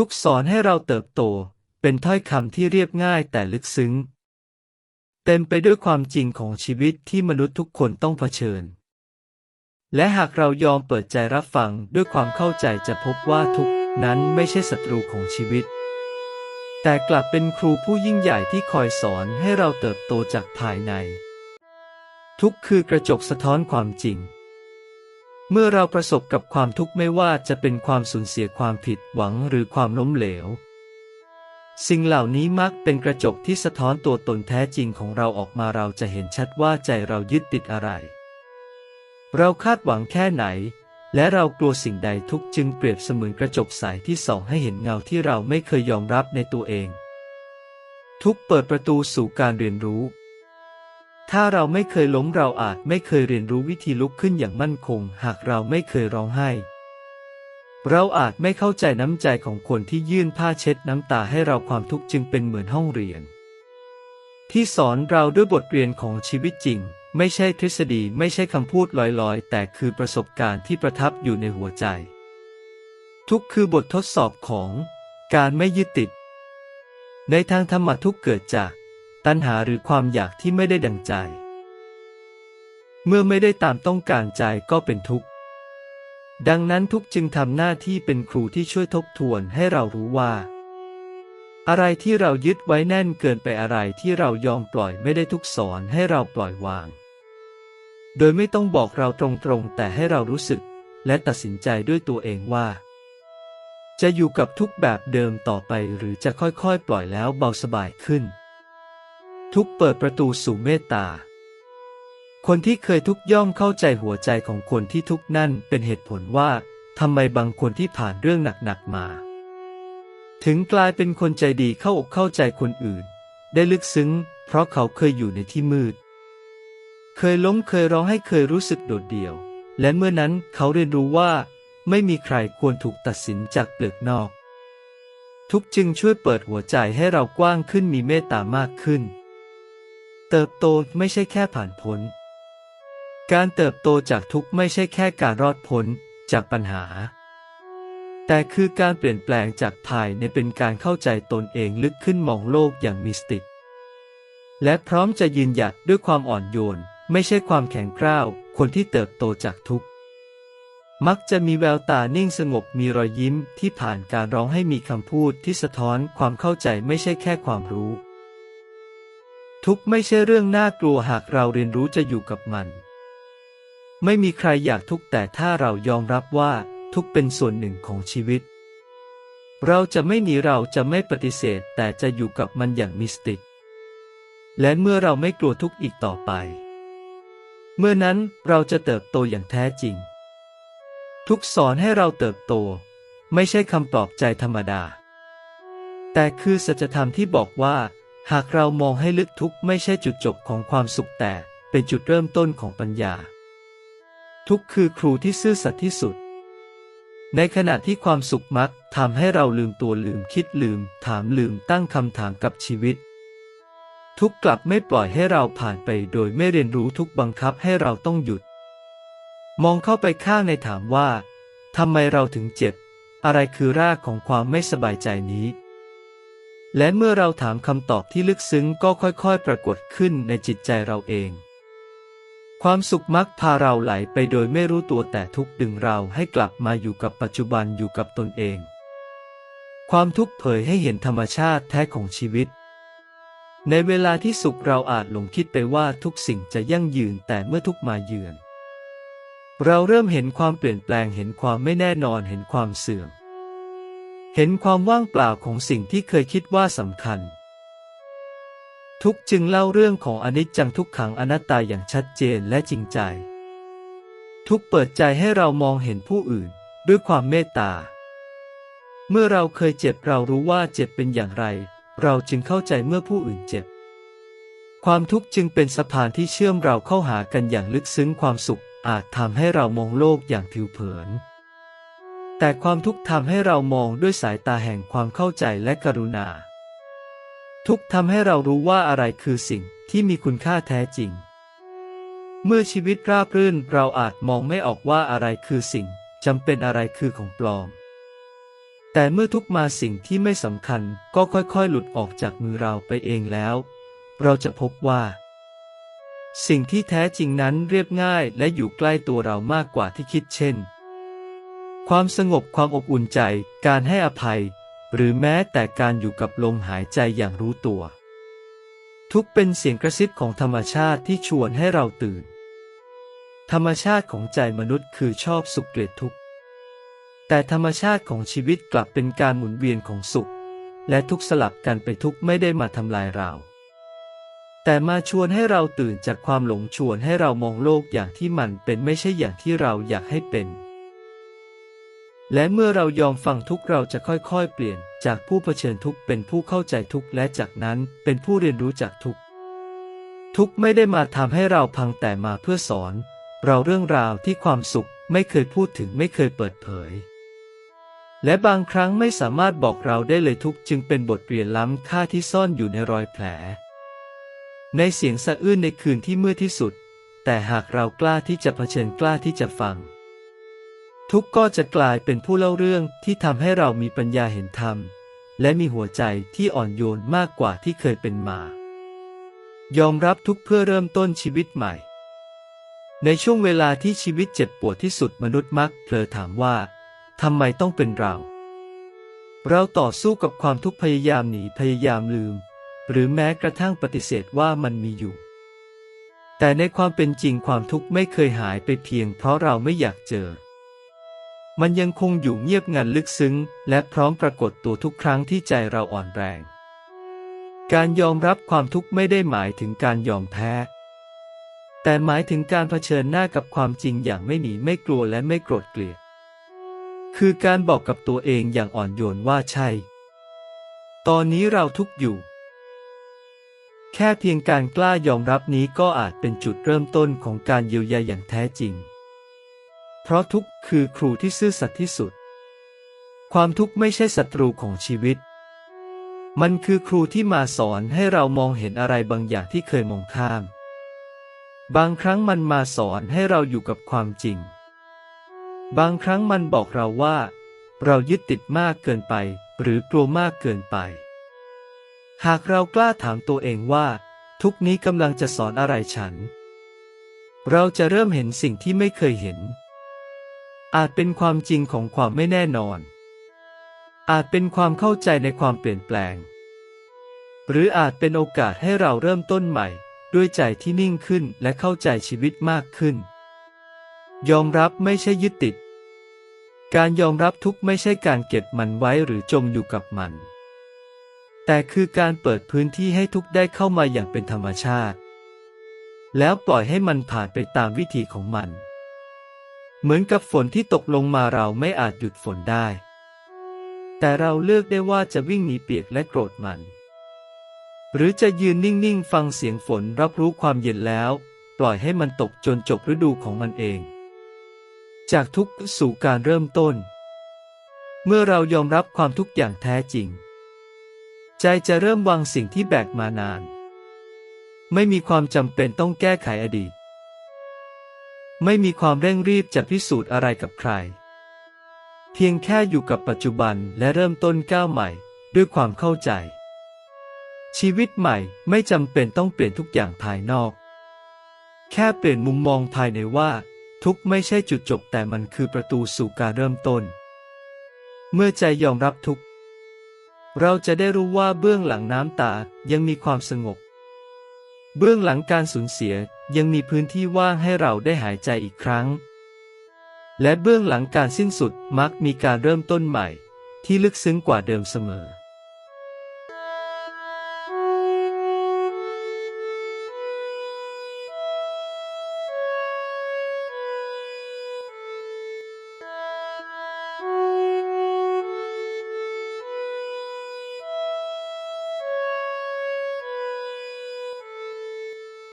ทุกสอนให้เราเติบโต เป็นถ้อยคำที่เรียบง่ายแต่ลึกซึ้ง เต็มไปด้วยความจริงของชีวิตที่มนุษย์ทุกคนต้องเผชิญ และหากเรายอมเปิดใจรับฟังด้วยความเข้าใจจะพบว่าทุกนั้นไม่ใช่ศัตรูของชีวิต แต่กลับเป็นครูผู้ยิ่งใหญ่ที่คอยสอนให้เราเติบโตจากภายใน ทุกคือกระจกสะท้อนความจริง เมื่อเราประสบกับความทุกข์ไม่ว่าจะเป็นความสูญเสียความผิดหวังหรือความล้มเหลว สิ่งเหล่านี้มักเป็นกระจกที่สะท้อนตัวตนแท้จริงของเราออกมาเราจะเห็นชัดว่าใจเรายึดติดอะไร เราคาดหวังแค่ไหน และเรากลัวสิ่งใดทุกจึงเปรียบเสมือนกระจกใสที่ส่องให้เห็นเงาที่เราไม่เคยยอมรับในตัวเอง ทุกเปิดประตูสู่การเรียนรู้ ถ้าเราไม่เคยล้มเราอาจไม่เคยเรียนรู้วิธีลุกขึ้นอย่างมั่นคง หากเราไม่เคยร้องไห้ เราอาจไม่เข้าใจน้ำใจของคนที่ยื่นผ้าเช็ดน้ำตาให้เราความทุกข์จึงเป็นเหมือนห้องเรียน ที่สอนเราด้วยบทเรียนของชีวิตจริง ไม่ใช่ทฤษฎีไม่ใช่คำพูดลอยๆ แต่คือประสบการณ์ที่ประทับอยู่ในหัวใจ ทุกข์คือบททดสอบของการไม่ยึดติด ในทางธรรมะทุกข์เกิดจาก ตัณหาหรือความอยากที่ไม่ได้ดังใจ เมื่อไม่ได้ตามต้องการใจก็เป็นทุกข์ ดังนั้นทุกจึงทำหน้าที่เป็นครูที่ช่วยทบทวนให้เรารู้ว่า อะไรที่เรายึดไว้แน่นเกินไปอะไรที่เรายอมปล่อยไม่ได้ทุกสอนให้เราปล่อยวาง โดยไม่ต้องบอกเราตรงๆ แต่ให้เรารู้สึกและตัดสินใจด้วยตัวเองว่า จะอยู่กับทุกแบบเดิมต่อไปหรือจะค่อยๆ ปล่อยแล้วเบาสบายขึ้น ทุกเปิดประตูสู่เมตตา คนที่เคยทุกย่อมเข้าใจหัวใจของคนที่ทุกข์นั่นเป็นเหตุผลว่าทำไมบางคนที่ผ่านเรื่องหนักๆมา ถึงกลายเป็นคนใจดีเข้าอกเข้าใจคนอื่น ได้ลึกซึ้ง เพราะเขาเคยอยู่ในที่มืด เคยล้มเคยร้องให้เคยรู้สึกโดดเดี่ยว และเมื่อนั้นเขาเรียนรู้ว่า ไม่มีใครควรถูกตัดสินจากเปลือกนอก ทุกจึงช่วยเปิดหัวใจให้เรากว้างขึ้นมีเมตตามากขึ้น เติบโตไม่ใช่แค่ผ่านพ้น การเติบโตจากทุกข์ไม่ใช่แค่การรอดพ้นจากปัญหา แต่คือการเปลี่ยนแปลงจากภายในเป็นการเข้าใจตนเองลึกขึ้นมองโลกอย่างมิสติกและพร้อมจะยืนหยัดด้วยความอ่อนโยน ไม่ใช่ความแข็งกร้าว คนที่เติบโตจากทุกข์ มักจะมีแววตานิ่งสงบมีรอยยิ้มที่ผ่านการร้องให้มีคำพูดที่สะท้อนความเข้าใจไม่ใช่แค่ความรู้ ทุกข์ไม่ใช่เรื่องน่ากลัวหากเราเรียนรู้จะอยู่กับมัน ไม่มีใครอยากทุกข์แต่ถ้าเรายอมรับว่าทุกข์เป็นส่วนหนึ่งของชีวิต เราจะไม่หนีเราจะไม่ปฏิเสธแต่จะอยู่กับมันอย่างมิสติกและเมื่อเราไม่กลัวทุกข์อีกต่อไป เมื่อนั้นเราจะเติบโตอย่างแท้จริง ทุกสอนให้เราเติบโต ไม่ใช่คำปลอบใจธรรมดา แต่คือสัจธรรมที่บอกว่า หากเรามองให้ลึกทุกข์ไม่ใช่จุดจบของความสุขแต่เป็นจุดเริ่มต้นของปัญญา ทุกข์คือครูที่ซื่อสัตย์ที่สุด ในขณะที่ความสุขมักทำให้เราลืมตัวลืมคิดลืม ถามลืมตั้งคำถามกับชีวิต ทุกกลับไม่ปล่อยให้เราผ่านไปโดยไม่เรียนรู้ทุกบังคับให้เราต้องหยุด มองเข้าไปข้างในถามว่าทำไมเราถึงเจ็บ อะไรคือรากของความไม่สบายใจนี้ และเมื่อเราถามคำตอบที่ลึกซึ้งก็ค่อยๆ ปรากฏขึ้นในจิตใจเราเอง ความสุขมักพาเราไหลไปโดยไม่รู้ตัวแต่ทุกดึงเราให้กลับมาอยู่กับปัจจุบันอยู่กับตนเอง ความทุกข์เผยให้เห็นธรรมชาติแท้ของชีวิต ในเวลาที่สุขเราอาจหลงคิดไปว่าทุกสิ่งจะยั่งยืนแต่เมื่อทุกมาเยือน เราเริ่มเห็นความเปลี่ยนแปลงเห็นความไม่แน่นอนเห็นความเสื่อม เห็นความว่างเปล่าของสิ่งที่เคยคิดว่าสำคัญ ทุกจึงเล่าเรื่องของอนิจจังทุกขังอนัตตาอย่างชัดเจนและจริงใจ ทุกเปิดใจให้เรามองเห็นผู้อื่นด้วยความเมตตา เมื่อเราเคยเจ็บเรารู้ว่าเจ็บเป็นอย่างไร เราจึงเข้าใจเมื่อผู้อื่นเจ็บ ความทุกข์จึงเป็นสะพานที่เชื่อมเราเข้าหากันอย่างลึกซึ้งความสุขอาจทำให้เรามองโลกอย่างผิวเผิน แต่ความทุกข์ทำให้เรามองด้วยสายตาแห่งความเข้าใจและกรุณา ทุกข์ทำให้เรารู้ว่าอะไรคือสิ่งที่มีคุณค่าแท้จริง เมื่อชีวิตราบรื่นเราอาจมองไม่ออกว่าอะไรคือสิ่งจำเป็นอะไรคือของปลอม แต่เมื่อทุกมาสิ่งที่ไม่สำคัญก็ค่อยๆ หลุดออกจากมือเราไปเองแล้ว เราจะพบว่า สิ่งที่แท้จริงนั้นเรียบง่ายและอยู่ใกล้ตัวเรามากกว่าที่คิดเช่น ความสงบความอบอุ่นใจ การให้อภัย หรือแม้แต่การอยู่กับลมหายใจอย่างรู้ตัว ทุกเป็นเสียงกระซิบของธรรมชาติที่ชวนให้เราตื่น ธรรมชาติของใจมนุษย์คือชอบสุขเกลียดทุกข์แต่ธรรมชาติของชีวิตกลับเป็นการหมุนเวียนของสุข และทุกสลับกันไปทุกไม่ได้มาทำลายเรา แต่มาชวนให้เราตื่นจากความหลงชวนให้เรามองโลกอย่างที่มันเป็นไม่ใช่อย่างที่เราอยากให้เป็น และเมื่อเรายอมฟังทุกเราจะค่อยๆ เปลี่ยนจากผู้เผชิญทุกเป็นผู้เข้าใจทุกและจากนั้นเป็นผู้เรียนรู้จากทุกทุกไม่ได้มาทำให้เราพังแต่มาเพื่อสอน เราเรื่องราวที่ความสุขไม่เคยพูดถึงไม่เคยเปิดเผย และบางครั้งไม่สามารถบอกเราได้เลยทุกจึงเป็นบทเรียนล้ำค่าที่ซ่อนอยู่ในรอยแผล ในเสียงสะอื้นในคืนที่มืดที่สุด แต่หากเรากล้าที่จะเผชิญกล้าที่จะฟัง ทุกก็จะกลายเป็นผู้เล่าเรื่องที่ทำให้เรามีปัญญาเห็นธรรม และมีหัวใจที่อ่อนโยนมากกว่าที่เคยเป็นมา ยอมรับทุกเพื่อเริ่มต้นชีวิตใหม่ ในช่วงเวลาที่ชีวิตเจ็บปวดที่สุดมนุษย์มักเผลอถามว่าทำไมต้องเป็นเรา เราต่อสู้กับความทุกข์พยายามหนีพยายามลืม หรือแม้กระทั่งปฏิเสธว่ามันมีอยู่ แต่ในความเป็นจริงความทุกข์ไม่เคยหายไปเพียงเพราะเราไม่อยากเจอ มันยังคงอยู่เงียบงันลึกซึ้ง และพร้อมปรากฏตัวทุกครั้งที่ใจเราอ่อนแรง การยอมรับความทุกข์ไม่ได้หมายถึงการยอมแพ้ แต่หมายถึงการเผชิญหน้ากับความจริงอย่างไม่หนีไม่กลัวและไม่โกรธเกลียด คือการบอกกับตัวเองอย่างอ่อนโยนว่าใช่ ตอนนี้เราทุกข์อยู่ แค่เพียงการกล้ายอมรับนี้ก็อาจเป็นจุดเริ่มต้นของการเยียวยาอย่างแท้จริง เพราะทุกข์คือครูที่ซื่อสัตย์ที่สุด ความทุกข์ไม่ใช่ศัตรูของชีวิต มันคือครูที่มาสอนให้เรามองเห็นอะไรบางอย่างที่เคยมองข้าม บางครั้งมันมาสอนให้เราอยู่กับความจริง บางครั้งมันบอกเราว่า เรายึดติดมากเกินไป หรือกลัวมากเกินไป หากเรากล้าถามตัวเองว่า ทุกนี้กำลังจะสอนอะไรฉัน เราจะเริ่มเห็นสิ่งที่ไม่เคยเห็น อาจเป็นความจริงของความไม่แน่นอน อาจเป็นความเข้าใจในความเปลี่ยนแปลง หรืออาจเป็นโอกาสให้เราเริ่มต้นใหม่ ด้วยใจที่นิ่งขึ้นและเข้าใจชีวิตมากขึ้น ยอมรับไม่ใช่ยึดติด การยอมรับทุกไม่ใช่การเก็บมันไว้หรือจมอยู่กับมัน แต่คือการเปิดพื้นที่ให้ทุกได้เข้ามาอย่างเป็นธรรมชาติ แล้วปล่อยให้มันผ่านไปตามวิธีของมัน เหมือนกับฝนที่ตกลงมาเราไม่อาจหยุดฝนได้ แต่เราเลือกได้ว่าจะวิ่งหนีเปียกและโกรธมัน หรือจะยืนนิ่งๆ ฟังเสียงฝนรับรู้ความเย็นแล้ว ปล่อยให้มันตกจนจบฤดูของมันเอง จากทุกสู่การเริ่มต้น เมื่อเรายอมรับความทุกข์อย่างแท้จริง ใจจะเริ่มวางสิ่งที่แบกมานาน ไม่มีความจำเป็นต้องแก้ไขอดีต ไม่มีความเร่งรีบจะพิสูจน์อะไรกับใคร เพียงแค่อยู่กับปัจจุบันและเริ่มต้นก้าวใหม่ ด้วยความเข้าใจ ชีวิตใหม่ไม่จำเป็นต้องเปลี่ยนทุกอย่างภายนอก แค่เปลี่ยนมุมมองภายในว่า ทุกไม่ใช่จุดจบแต่มันคือประตูสู่การเริ่มต้น เมื่อใจยอมรับทุกเราจะได้รู้ว่าเบื้องหลังน้ำตายังมีความสงบ เบื้องหลังการสูญเสีย ยังมีพื้นที่ว่างให้เราได้หายใจอีกครั้ง และเบื้องหลังการสิ้นสุดมักมีการเริ่มต้นใหม่ ที่ลึกซึ้งกว่าเดิมเสมอ